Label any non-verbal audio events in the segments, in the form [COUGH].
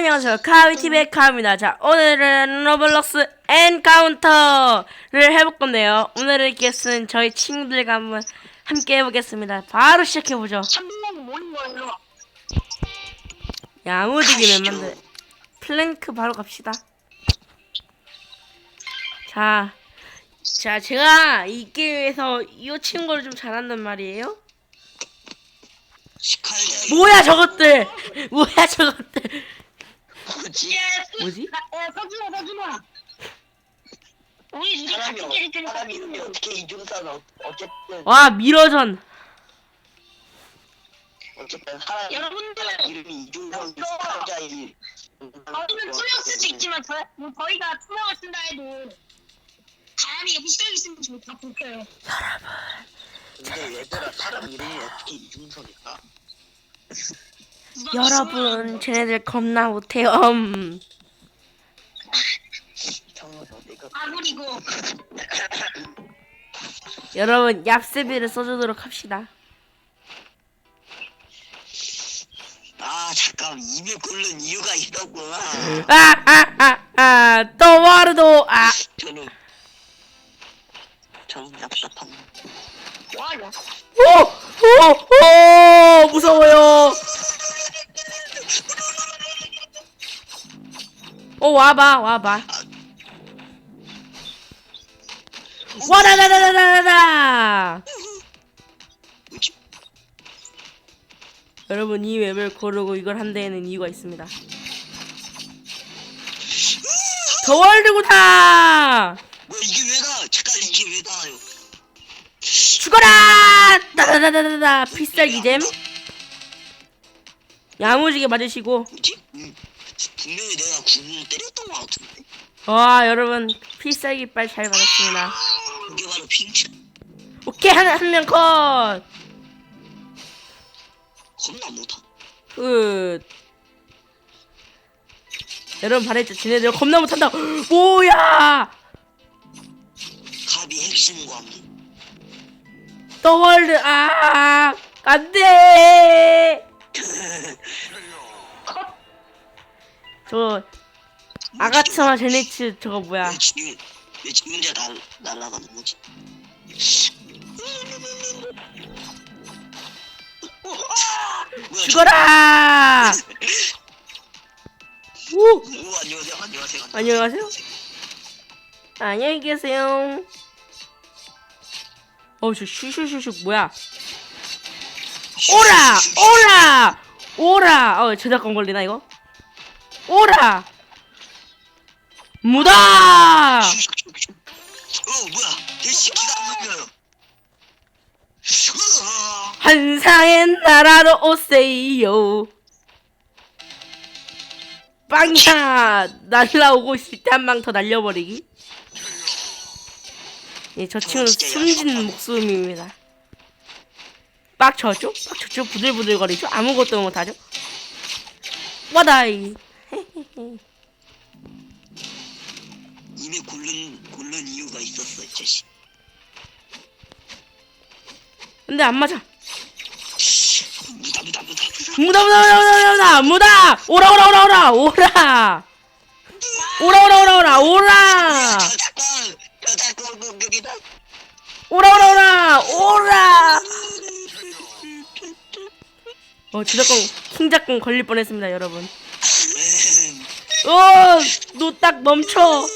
안녕하세요. 카비티의 카입니다. 자, 오늘은 로블록스 엔카운터를 해볼 건데요. 오늘의 게스트는 저희 친구들과 한번 함께 해보겠습니다. 바로 시작해보죠. 300만 모는 거예요. 야무지게 멤버들. 플랭크 바로 갑시다. 자, 자, 제가 이 게임에서 이 친구를 좀 잘한단 말이에요. 뭐야 저것들! 뭐야 저것들! 뭐지? 뭐지? 야, 서준아, 서준아. 우리 둘이 사람이 같은 어, 캐릭터니까. 사람이 이름이 어떻게 이중산 어, 어쨌든 와 미러전. 어쨌든 사람 여러분들, 이름이 이중산 시칼자이 저희는 투명 쓸 수 있지만, 저, 뭐 저희가 투명을 쓴다 해도, 다람이가 비슷하게 쓰면 저다 불켜요. 근데 얘들아 사람 이름이 어떻게 이중선일까? 여러분, 쟤네들 겁나 못해요. 음. 아무리고, 여러분, 얍세비를 써주도록 합시다. 아 잠깐 입에 굴른 이유가 있었구나 아, 아, 아, 아, 또 와르도, 아. 저는 저는 얍삽한 와, 야. 오, 오, 오, 무서워요. 오, 와봐, 와봐. 와라라라라라라. 여러분, 이 맵을 고르고 이걸 한 데에는 이유가 있습니다. 더 월드구나! 뭐야 이게 왜 나? 잠깐 이게 왜 나요? 죽어라! 따다다다다다 필살기잼 야무지게 맞으시고 뭐지? 음, 분명히 구분을 때렸던 것 같은데? 와 여러분. 필살기 빨잘 맞았습니다. 이게 바로 핑크 오케이 한한명 컷! 겁나 못하. 끝 여러분 잘했죠? 쟤네들 겁나 못한다. [GASPS] 뭐야! 갑이 핵심과 더월드 아 안돼! [LAUGHS] 저 아가츠마 제네츠 저거 뭐야 왜 지금 왜 지금 혼자 날 날아가는 거지? 뭐야, 죽어라 우 저- 오 안녕하세요 안녕하세요 안녕하세요. 안녕히 계세요. 어우 저 슈슈슈슈 뭐야? 오라 오라 오라 어 저작권 걸리나 이거? 오라 무다 어 뭐야 내 시키가 안 걸려요 으아. 한상의 나라로 오세요. 빵야 날라오고 있을 때 한 방 더 날려버리기. 예, 저 친구는 숨진 목숨입니다. 빡쳤죠? 빡쳤죠? 부들부들거리죠? 아무것도 못하죠? 와다이. [LAUGHS] 굴른 굴른 이유가 있었어 이 자식. 근데 안 맞아. 무다 무다 무다. 무다 무다 무다 무다 무다 무다 무다. 오라 오라 오라 오라 오라. 오라 오라 오라 오라 오라. 저 잠깐 저 잠깐 공격이다 오라 오라 오라 오라. 어 저작권 킹작권 걸릴 뻔했습니다 여러분. 어너 딱 멈춰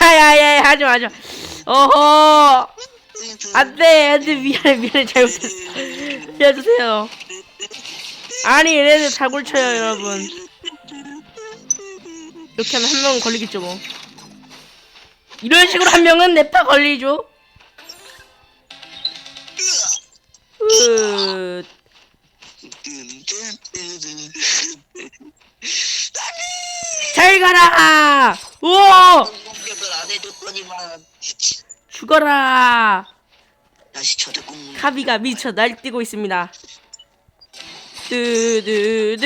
야야야 하지 마 하지 마. 어허. 안돼 안돼. 미안해 미안해. 잘못했어. 해주세요. 아니 얘네들 다굴 쳐요 여러분. 이렇게 하면 한 명은 걸리겠죠 뭐. 이런 식으로 한 명은 냅다 걸리죠. 으 잘 가라! 우와! 해줬더니만 죽어라! 다시 저대공 카비가 미쳐 날뛰고 있습니다. 뜨드드.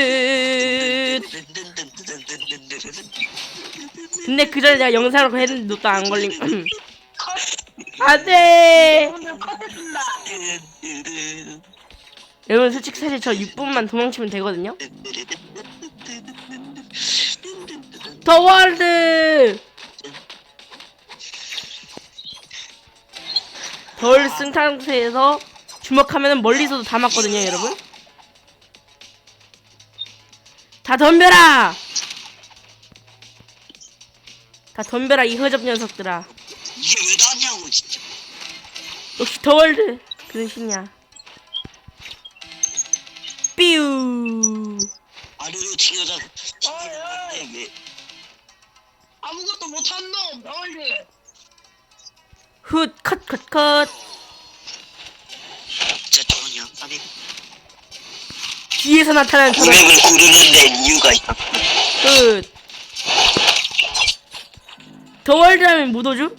근데 그 전에 내가 영상으로 했는데 또 안 걸린. 안 돼! 여러분들 컷했습니다. 여러분 솔직히 사실 저 6분만 도망치면 되거든요. 더 월드 덜 쓴 상태에서 주먹하면 멀리서도 다 맞거든요, 여러분. 다 덤벼라! 다 덤벼라, 이 허접 녀석들아. 이게 왜 나냐고 진짜. 역시 더 월드. 그런 신이야. 삐우. 아래로 왜? 아무것도 못한 놈 너희들 훗, 컷, 컷, 컷. 진짜 좋은 양반이. 뒤에서 나타나는 저런 고백을 고르는 데 이유가 있어. 끝. 더 월드 하면 못 오죠?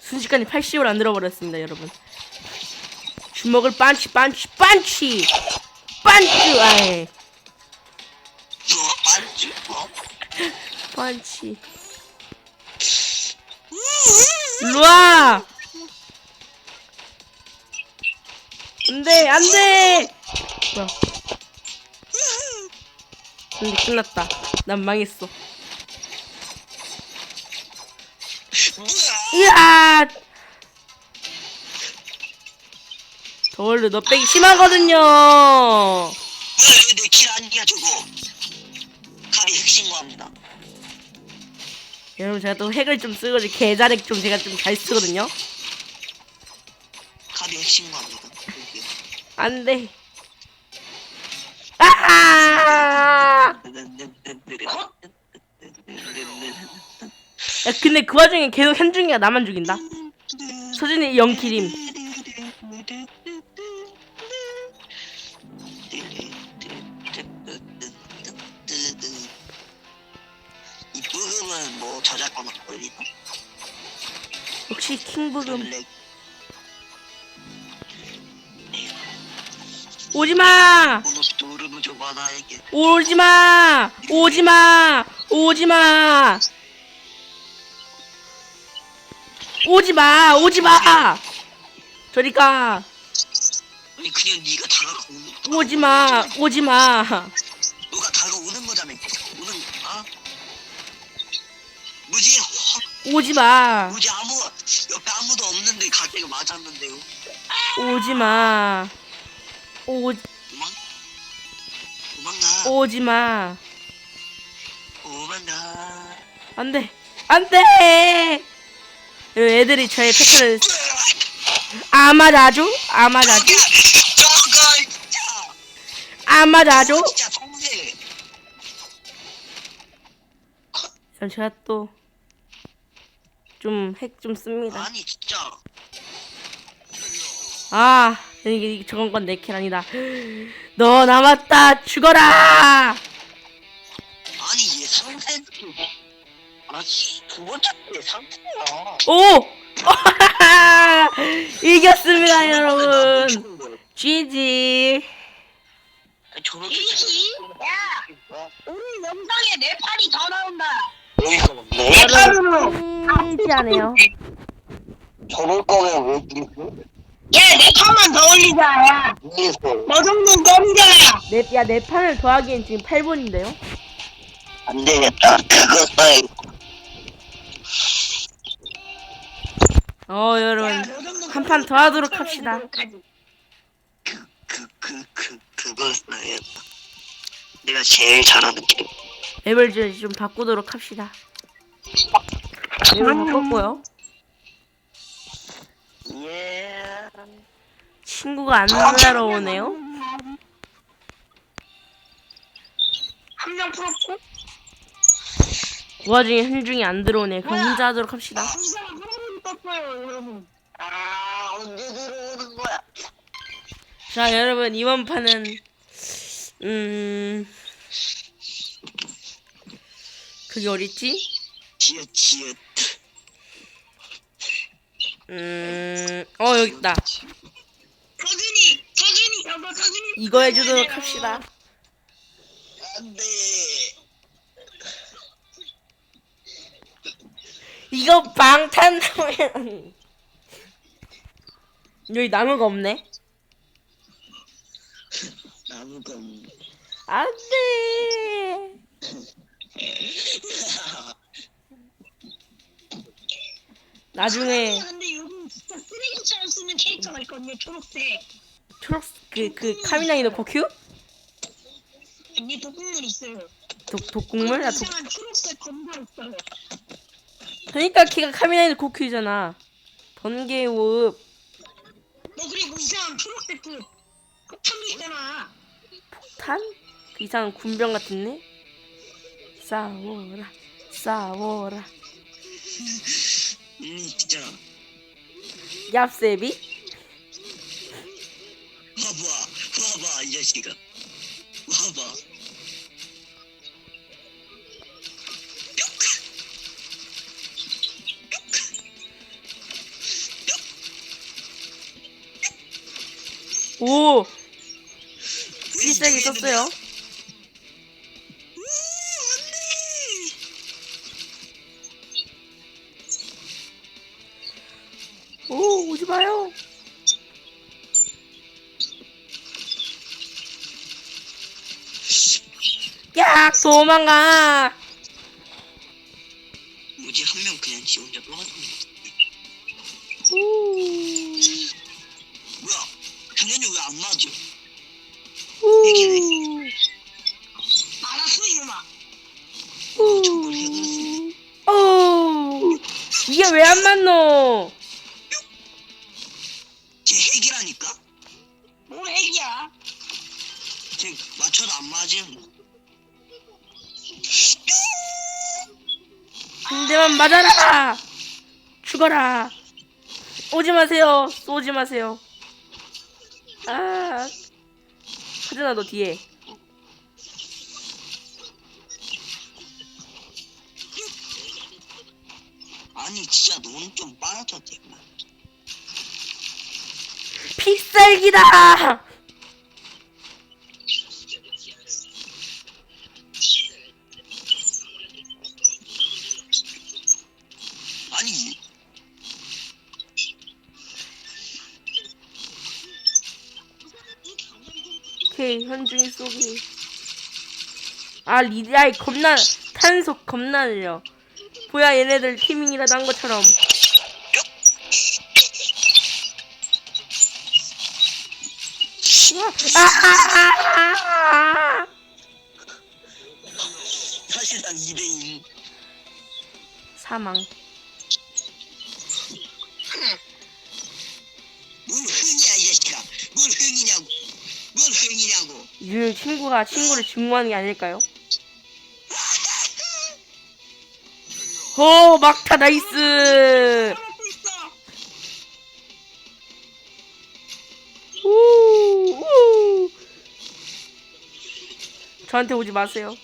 순식간에 80을 안 들어버렸습니다, 여러분. 주먹을 반치, 반치, 반치! 반치! 아이, 반치. 일로와! 안 돼, 안 돼! 뭐야. 근데 끝났다. 난 망했어. 이야! 더월드 너 빼기 심하거든요! 왜내킬 아니야 저거? 칼이 핵신고합니다. 여러분, 제가 또 핵을 좀 쓰거든요. 계좌렉 좀 제가 좀 잘 쓰거든요? 칼이 핵신고합니다. 안 돼. 아! 야, 근데 그 와중에 계속 현중이가 나만 죽인다. 소진이 0킬임. 역시 킹부금. 오지마! 오지마! 오지마! 오지마! 오지마! 오지마! 저리 가! 아니 그냥 네가 다가오는 거 오지마! 오지마! 너가 다가오는 거잖아 오는 아 무지 확 오지마! 아무도 가게가 맞았는데요 오지마! 오, 도망 도망가 오지마! 도망가 안 돼! 안 돼! 애들이 저의 패턴을 아? 아 맞아줘? 저거 저거 진짜 아 그럼 제가 또 좀 핵 좀 씁니다. 아니 진짜 아 이게 저건 건 내킬 아니다. 너 남았다 죽어라. 아니 얘 상태 아두 번째 때 상태야 오 [LAUGHS] 이겼습니다 여러분. GG. 저렇게 이지 야 우리 영상에 내 팔이 더 나온다 어이가 없네 여러분 GG하네요. 저럴 거면 왜 그러지? 야내 팔만 더 올리자 야너 위에서 정도는 껌자야 내 야 내 판을 더하기엔 지금 8분인데요. 안 되겠다 그거 써야 어 여러분 한 판 더 하도록 합시다. 그, 그, 그, 그걸 써야겠다 내가 제일 잘하는 게 맵을 좀- 좀 바꾸도록 합시다. 맵을 바꿨고요. 예. 친구가 안 날아오네요. 한 명 풀었고 그 와중에 현중이 안 들어오네. 그럼 혼자 하도록 합시다. 떴어요 여러분 아 언제 들어오는 거야 자, 여러분 이번 판은 음 그게 어딨지? 지읒 지읒 음, 어 여기 있다. 이거 해주도록 합시다. 안돼 이거 방탄소년. 여기 나무가 없네. 나무가 없네. 안 돼. 나중에 아, 근데 요즘 진짜 쓰레기처럼 쓰는 캐릭터가 있거든요. 초록색. 초록 그 그 카미나이노 고큐? 아니 독국물 있어요. 독 독국물? 나 독. 이상한 초록색 검사 있어요. 그러니까 걔가 카미나이노 고큐잖아. 번개호흡 너 그리고 이상한 초록색 그 폭탄도 있잖아. 탄? 그 이상한 군병 같은데? 싸워라 싸워라 음 진짜 얍세비? 이 자식아. 봐봐. 오. 오 안돼 오 오지 마요 야 도망가. 뭐지? 한 명 그냥 지 혼자 오, 뭐야? 당연히 왜 안 맞아? 오, 알았어 이놈아. 오, 오. 이게 왜 안 맞노? 쟤 핵이라니까? 뭘 핵이야? 쟤 맞춰도 안 맞음 한 대만 맞아라! 죽어라! 오지 마세요! 쏘지 마세요! 아. 하준아, 너 뒤에. 아니 진짜 너는 좀 빨아줘 돼 필살기다! 오케이, 현중이 쏘기. 아, 리디아이 겁나, 탄속 겁나 느려. 뭐야, 얘네들 티밍이라도 한 것처럼. 아, 아, 아, 아, 아. 사실상 2대1 사망. 뭘 흥이냐고 유 친구가 친구를 증오하는 게 아닐까요? 오 막타 나이스 살았고 있어. 우, 우. 저한테 오지 마세요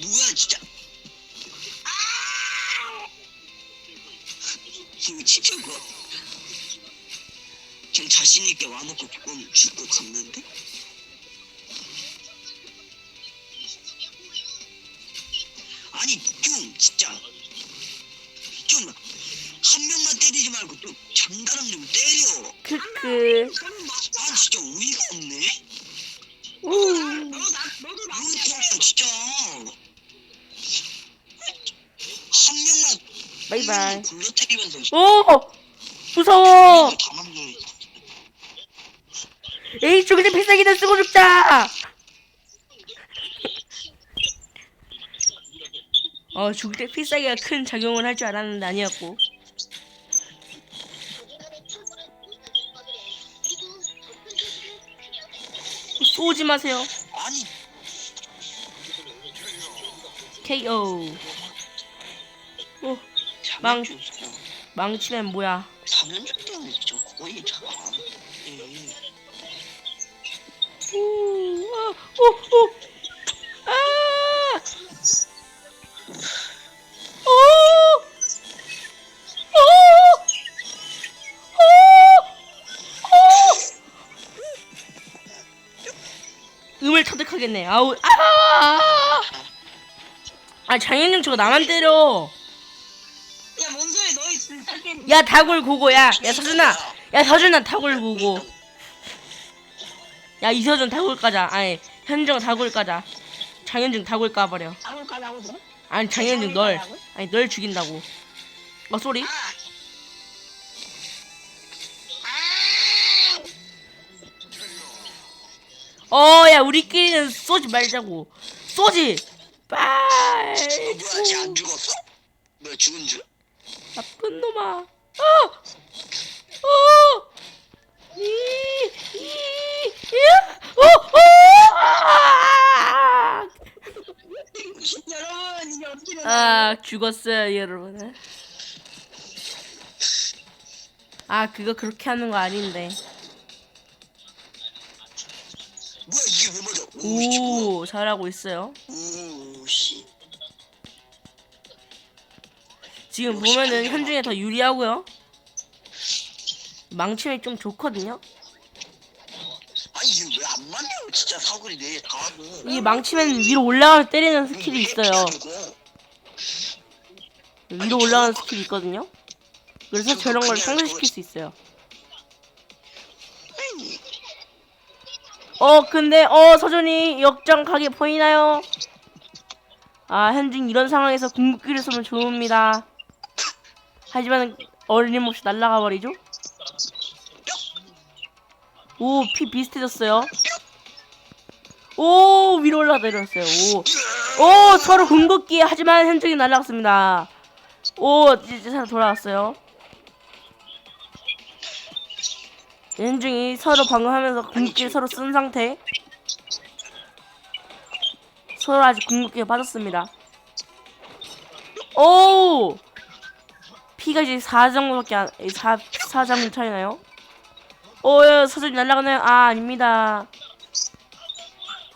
뭐야 진짜 이거 진짜 뭐 그냥 자신 있게 와놓고 죽고 죽고 갔는데? 아니 좀 진짜. 좀 한 명만 때리지 말고 또 장가람 좀 때려. 크크. 아 진짜 어이가 없네. 우. 너 나, 너도 나. 때려 진짜. 한 명만 바이바이. 불러 때리면서 오! 무서워! 다 만들어 에이 죽을 때 필살기를 쓰고 죽자. 어 죽을 때 필살기가 큰 작용을 할 줄 알았는데 아니었고. 쏘지 마세요. KO 오. 망. 망치면 뭐야? 3년 때문에 진짜 거의 잘안 오, 아, 오, 오. 아! 오! 오! 오! 오! 음을 터득하겠네. 아우, 아! 아 장현중 저거 나만 때려 야, 뭔 소리 너희 진짜 깼야 다굴 고고 야 야 서준아 야 서준아 다굴 고고 야 이서준 다굴 까자 아니 현정 다굴 까자 장현중 다굴 까버려 장을 가자고 돼? 아니 장현중 널 아니 널 죽인다고 어 쏘리 아. 아. 어야 우리끼리는 쏘지 말자고 쏘지 어, 뭐야 쟤안 빨 죽었어? 뭐야 죽은 줄? 나쁜 놈아 어! 어! 여러분, 이게 어떻게 되나? 아 죽었어요 여러분 아 그거 그렇게 하는 거 아닌데 뭐야 이게 왜 맞아? 오 잘하고 있어요 오씨 지금 보면은 현중이 더 유리하고요 망치면 좀 좋거든요. 아니 이게 왜안 맞냐 진짜 사거리 네다 하고 이 망치면 위로 올라가서 때리는 스킬이 있어요. 위로 올라가는 스킬이 있거든요. 그래서 저런 걸 상쇄시킬 수 있어요. 어 근데 어 서준이 역전 각이 보이나요? 아 현중 이런 상황에서 궁극기를 쏘면 좋습니다. 하지만 어림없이 날아가 버리죠 오 피 비슷해졌어요. 오 위로 올라가 내렸어요. 오. 오 서로 궁극기 하지만 현중이 날아갔습니다. 오 이제 서로 돌아왔어요. 현중이 서로 방금 하면서 궁극기를 서로 쓴 상태. 서로 아직 궁극기가 빠졌습니다. 오! 피가 이제 4 정도밖에 안 4, 4 정도 차이나요? 오 야, 서준이 날아가나요? 아 아닙니다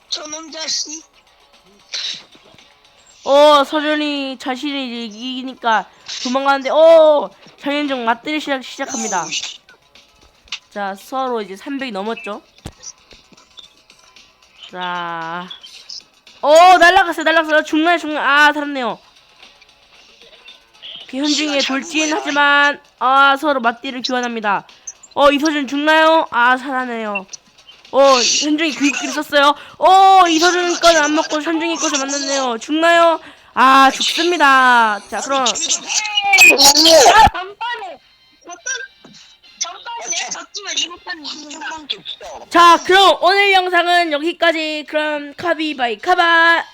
저놈 자식. 어 서준이 자신이 이기니까 도망가는데 어 장현종 맞들이 시작 시작합니다. 자 서로 이제 300이 넘었죠. 자, 어 날라갔어요 날라갔어요 중간 중간 아 살았네요. 그 현중의 돌진 하지만 아 서로 맞디를 교환합니다. 어 이서준 죽나요? 아 살아네요. 어 현중이 교육기를 썼어요. 어 이서준 거는 안 먹고 현중이 것을 만났네요. 죽나요? 아 죽습니다. 자 그럼 자 그럼 오늘 영상은 여기까지 그럼 카비 바이 카바